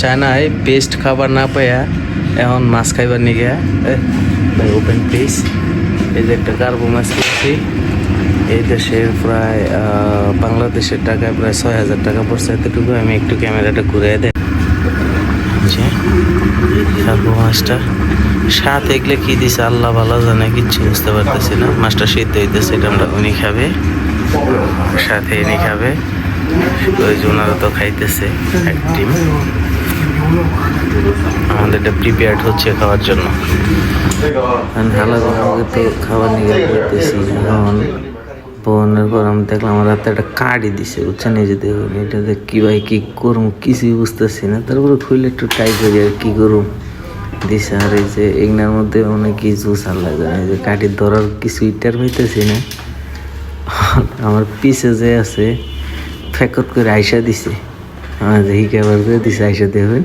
চায়নায় best খাবার না পাইয়া এখন মাছ খাইবার নিয়ে গিয়া ভাই ওপেন প্লিজ এই যে একটা কার্বো মাছ কিনছি। এই দেশের প্রায় বাংলাদেশের টাকায় প্রায় ছয় হাজার টাকা পড়ছে। এতটুকু আমি একটু ক্যামেরাটা ঘুরে দেয় কার্বো মাছটা সাত এগলে কি দিছে, আল্লাহ ভালো জানে, কিচ্ছু বুঝতে পারতেছি না। মাছটা সিদ্ধ হইতেছে, এটা আমরা উনি খাবে। সাথে ইনি খাবে। ওই যে ওনারা তো খাইতেছে, এক টিম। আমাদের এটা প্রিপেয়ার্ড হচ্ছে খাওয়ার জন্য। হালা তো খাবার নিয়ে করতেছি এখন বোনের পর আমি দেখলাম আমার হাতে একটা কার্ডই দিছে, বুঝছেন? এই যে দেখুন এটাতে কি ভাই, কি করুম কিছুই বুঝতেছি না। তারপরে খুলে একটু ট্রাই করি আর কি করুম দিছে। আর এই যে এগনার মধ্যে অনেক কি জুস আর লাগে এই যে কাঠি ধরার কিছু ইটার হইতেছি না। আমার পিছে যে আছে, ফেকত করে আইসা দিছে। আমার দেখি কেবার করে দিছে আইসা দেখবেন